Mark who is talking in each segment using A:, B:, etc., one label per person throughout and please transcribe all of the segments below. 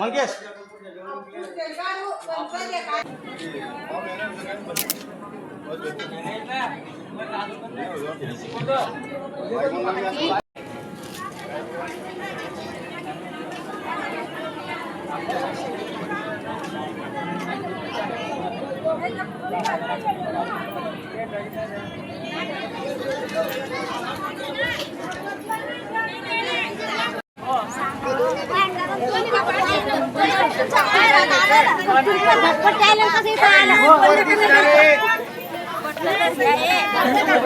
A: ಮಂಕೇಶ್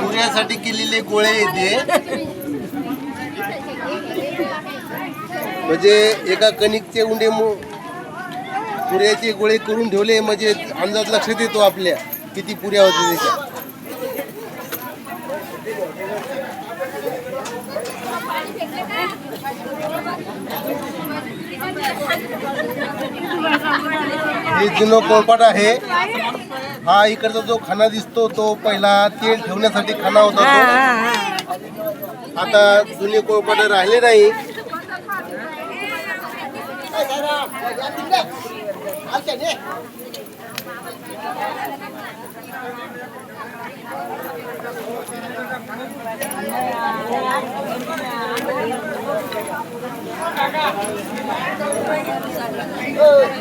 B: पुऱ्यासाठी केलेले गोळे येते म्हणजे एका कणिकचे उंडे पुऱ्याचे गोळे करून ठेवले म्हणजे अंदाज लक्षात येतो आपल्या किती पुऱ्या होते त्याच्या. हे जुनं कोळपाट आहे. हा इकडचा जो खाना दिसतो तो पहिला तेल ठेवण्यासाठी खाना होता तो. आता जुने कोळपाट राहिले नाही.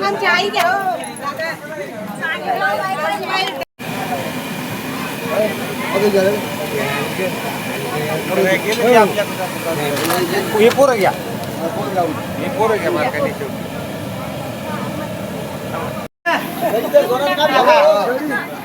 C: आमची आई घ्या हो.
A: हे पोरं घ्या हे पोरं घ्या मार्काने बोलायला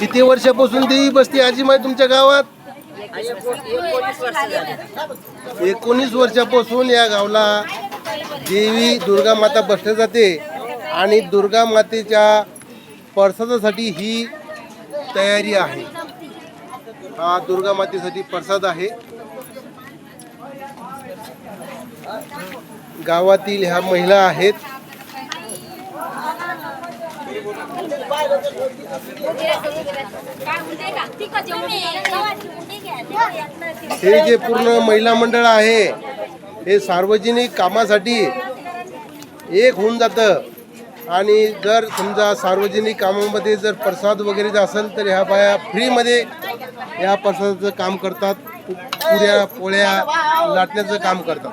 B: किती वर्षापासून ती बसती आजीमाई तुमच्या गावात? एकोणीस वर्षापासून या गावला देवी दुर्गा माता बसल्या जाते आणि दुर्गा मातेच्या प्रसादासाठी ही तयारी आहे. हा दुर्गा मातेसाठी प्रसाद आहे. गावातील ह्या महिला आहेत. हे जे पूर्ण महिला मंडळ आहे हे सार्वजनिक कामासाठी एक होऊन जातं. आणि जर समजा सार्वजनिक कामामध्ये जर प्रसाद वगैरे असेल तर ह्या बाया फ्रीमध्ये या प्रसादाचं काम करतात. पुऱ्या पोळ्या लाटण्याचं काम करतात.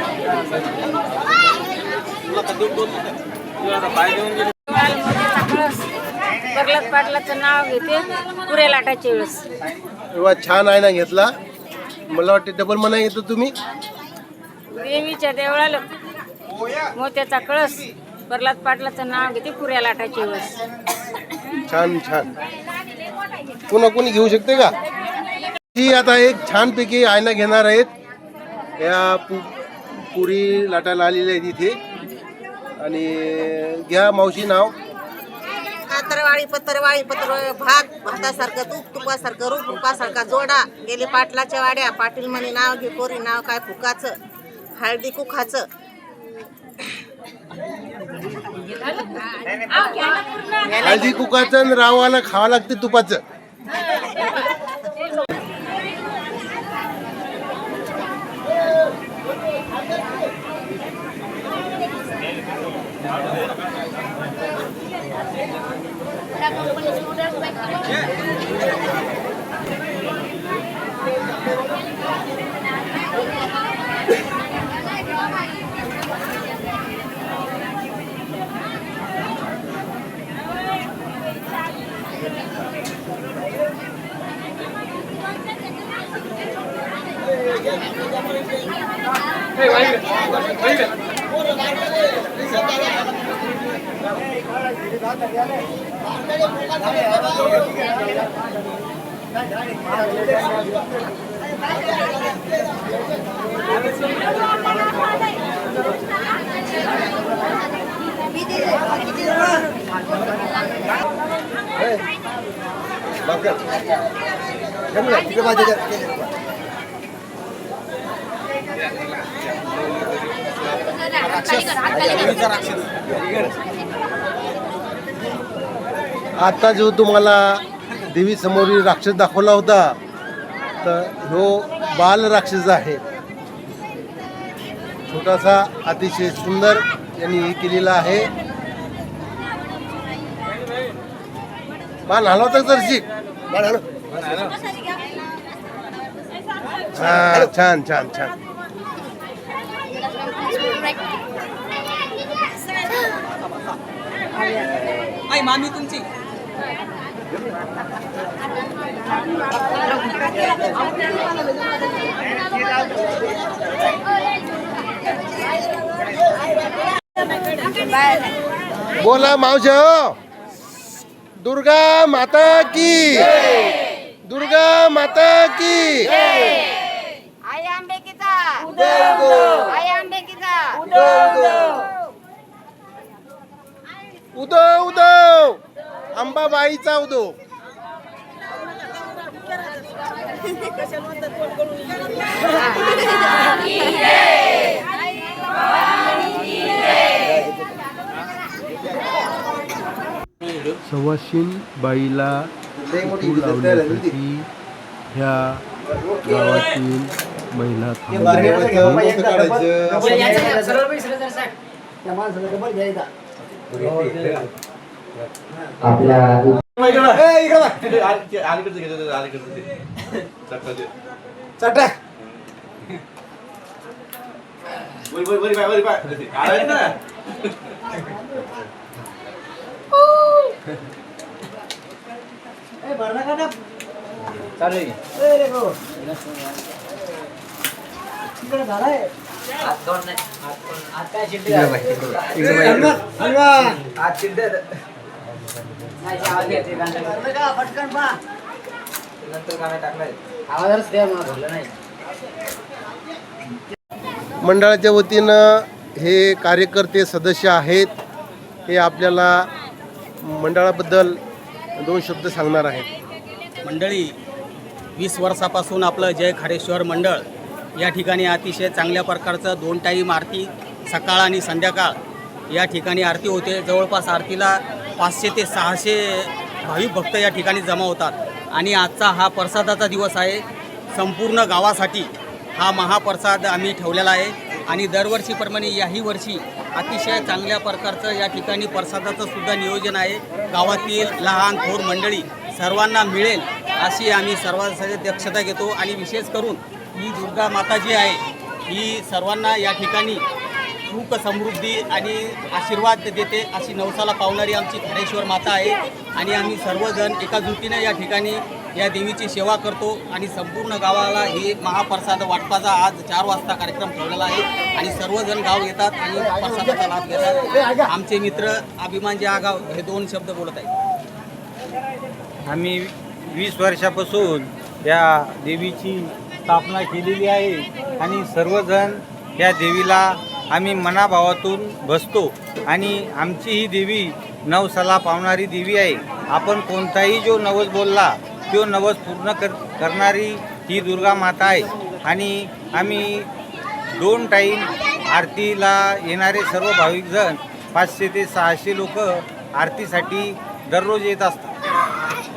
D: बगलत पाटलाचं नाव घेते पुऱ्या लाटायच्या वेळेस.
B: तेव्हा छान आहे ना घेतला. मला वाटते डबल म्हणा येतो तुम्ही.
D: देवीच्या देवळाला मोत्याचा कळस प्रल्हाद पाटलाचं नाव घेते पुऱ्या लाटाची वस
B: छान छान. पुन्हा कोणी घेऊ शकते का? ती आता एक छानपैकी आयना घेणार आहेत. या पु पुरी लाटायला आलेल्या आहेत इथे आणि घ्या मावशी नाव.
C: कातरवाळी पत्रवाळी पत्र भात भातासारखं तूप तुपासारखं रूप रूपासारखा जोडा गेले पाटलाच्या वाड्या. पाटील म्हणे नाव घे कोरी नाव काय फुकाचं? हळदी कुखाचं.
B: हळदी कुकाचं आणि रावाला खावं लागते तुपाचं. Ada komponen sudah baik तिकडे माझ्या राक्षस आता जो तुम्हाला देवीसमोरील राक्षस दाखवला होता तर ह्यो बाल राक्षस आहे. छोटासा अतिशय सुंदर यांनी हे केलेला आहे. बाल हलवता जरशी. बाळ हलव. हा छान छान छान.
E: आई मामी तुमची.
B: बोला मावशे दुर्गा माता की. दुर्गा माता की.
C: आई आंबेकीचा. आई आंबेकीचा.
B: उदो उदो अंबाबाईचा उदो सवाशीन बाईला फूल लावण्यासाठी ह्या गावातील महिला आपल्या चटा झालाय मंडळाच्या वतीनं हे कार्यकर्ते सदस्य आहेत हे आपल्याला मंडळाबद्दल दोन शब्द सांगणार आहेत.
E: मंडळी वीस वर्षापासून आपलं जय खाडेश्वर मंडळ या ठिकाणी अतिशय चांगल्या प्रकारचं दोन टाईम आरती सकाळ आणि संध्याकाळ या ठिकाणी आरती होते. जवळपास आरतीला पाचशे ते सहाशे भाविक भक्त या ठिकाणी जमा होतात. आणि आजचा हा प्रसादाचा दिवस आहे. संपूर्ण गावासाठी हा महाप्रसाद आम्ही ठेवलेला आहे. आणि दरवर्षीप्रमाणे याही वर्षी अतिशय चांगल्या प्रकारचं या ठिकाणी प्रसादाचं सुद्धा नियोजन आहे. गावातील लहान थोर मंडळी सर्वांना मिळेल अशी आम्ही सर्वांसाठी दक्षता घेतो. आणि विशेष करून ही दुर्गा माता जी आहे. ही सर्वांना या ठिकाणी सुख समृद्धी आणि आशीर्वाद देते अशी नवसाला पावणारी आमची खडेश्वर माता आहे. आणि आम्ही सर्वजण एका जुटीने या ठिकाणी या देवीची सेवा करतो आणि संपूर्ण गावाला ही महाप्रसाद वाटपाचा आज चार वाजता कार्यक्रम ठेवलेला आहे. आणि सर्वजण गाव येतात आणि प्रसादाचा लाभ घेतात. आमचे मित्र अभिमान जे आगाव हे दोन शब्द बोलत आहेत.
A: आम्ही वीस वर्षापासून या देवीची स्थापना केलेली आहे. आणि सर्वजण या देवीला आम्ही मनाभावातून बसतो आणि आमची ही देवी नवसाला पावणारी देवी आहे. आपण कोणताही जो नवस बोलला तो नवस पूर्ण कर करणारी ही दुर्गा माता आहे. आणि आम्ही दोन टाईम आरतीला येणारे सर्व भाविकजण पाचशे ते सहाशे लोक आरतीसाठी दररोज येत असतात.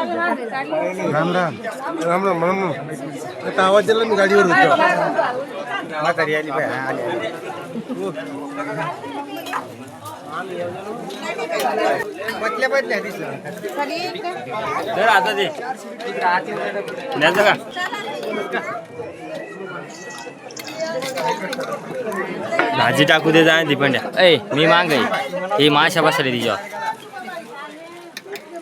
B: राम राम राम राम राम आता आवाज दिला मी गाडीवर होतो
A: म्हातारी आली बाई, हा,
F: भाजी टाकू दे जाय दिपंड्या. ऐ मी मांग ही माशा बसले तिच्यावर.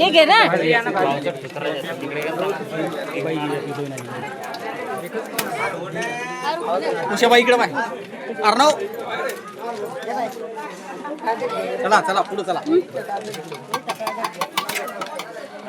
D: हे घे ना
E: उशाबाई इकडे बाय. अर्णव. चला चला पुढे चला.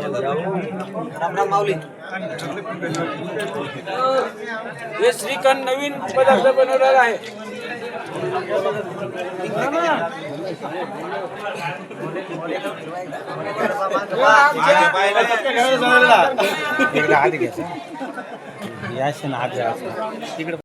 A: राम राम माऊली
G: हे श्रीखंड नवीन पदार्थ बनवलेला आहे.
A: याशी आज तिकडे